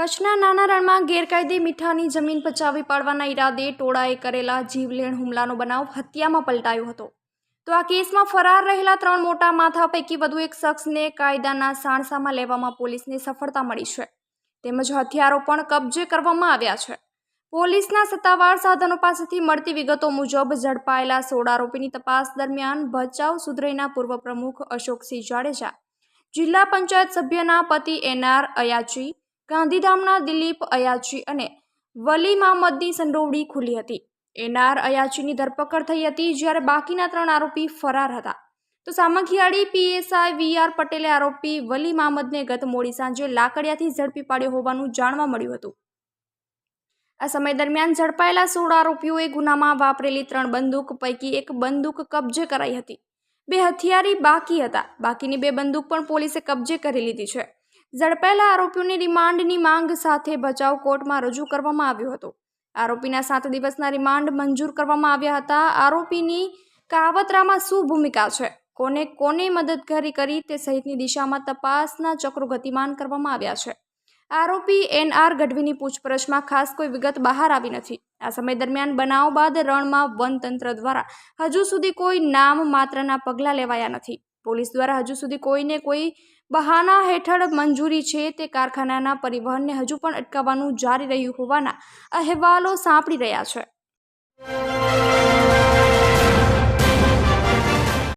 કચ્છના નાના રણમાં ગેરકાયદે મીઠાની જમીન પચાવી પાડવાના ઈરાદે ટોળાએ કરેલા જીવલેણ હુમલાનો બનાવ હત્યામાં પલટાયો હતો. તો આ કેસમાં ફરાર રહેલા ત્રણ મોટા માથા પૈકી વધુ એક શખ્સને કાયદાના સાણસામાં લેવામાં પોલીસને સફળતા મળી છે. તેમજ હથિયારો પણ કબજે કરવામાં આવ્યા છે. પોલીસના સત્તાવાર સાધનો પાસેથી મળતી વિગતો મુજબ ઝડપાયેલા સોળ આરોપીની તપાસ દરમિયાન ભચાઉ સુધરેના પૂર્વ પ્રમુખ અશોકસિંહ જાડેજા, જિલ્લા પંચાયત સભ્યના પતિ એનઆર અયાચી ગાંધીધામના દિલીપ અયાચી અને વલી મહમ્મદની સંડોવણી ખુલી હતી. એનઆર અયાચીની ધરપકડ થઈ હતી જ્યારે બાકીના ત્રણ આરોપી ફરાર હતા. તો સામખિયાળી પીએસઆઈ વીઆર પટેલે આરોપી વલી મહમ્મદને ગત મોડી સાંજે લાકડિયાથી ઝડપી પાડ્યો હોવાનું જાણવા મળ્યું હતું. આ સમય દરમિયાન ઝડપાયેલા સોળ આરોપીઓએ ગુનામાં વાપરેલી ત્રણ બંદૂક પૈકી એક બંદૂક કબજે કરાઈ હતી. બે હથિયારી બાકી હતા. બાકીની બે બંદૂક પણ પોલીસે કબજે કરી લીધી છે. ઝડપાયેલા આરોપીઓની રિમાન્ડની માંગ સાથે બચાવ કોર્ટમાં રજૂ કરવામાં આવ્યો હતો. આરોપીના સાત દિવસના રિમાન્ડ મંજૂર કરવામાં આવ્યા હતા. આરોપીની કાવતરામાં શું ભૂમિકા છે? કોને કોને મદદગારી કરી તે સહિતની દિશામાં તપાસના ચક્રો ગતિમાન કરવામાં આવ્યા છે. આરોપી એનઆર ગઢવીની પૂછપરછમાં ખાસ કોઈ વિગત બહાર આવી નથી. આ સમય દરમિયાન બનાવ બાદ રણમાં વનતંત્ર દ્વારા હજુ સુધી કોઈ નામ માત્રના પગલાં લેવાયા નથી. પોલીસ દ્વારા હજુ સુધી કોઈને કોઈ બહાના હેઠળ મંજૂરી છે તે કારખાનાના પરિવહનને હજુ પણ અટકાવવાનું જારી રહ્યું હોવાના અહેવાલો સાંપડી રહ્યા છે.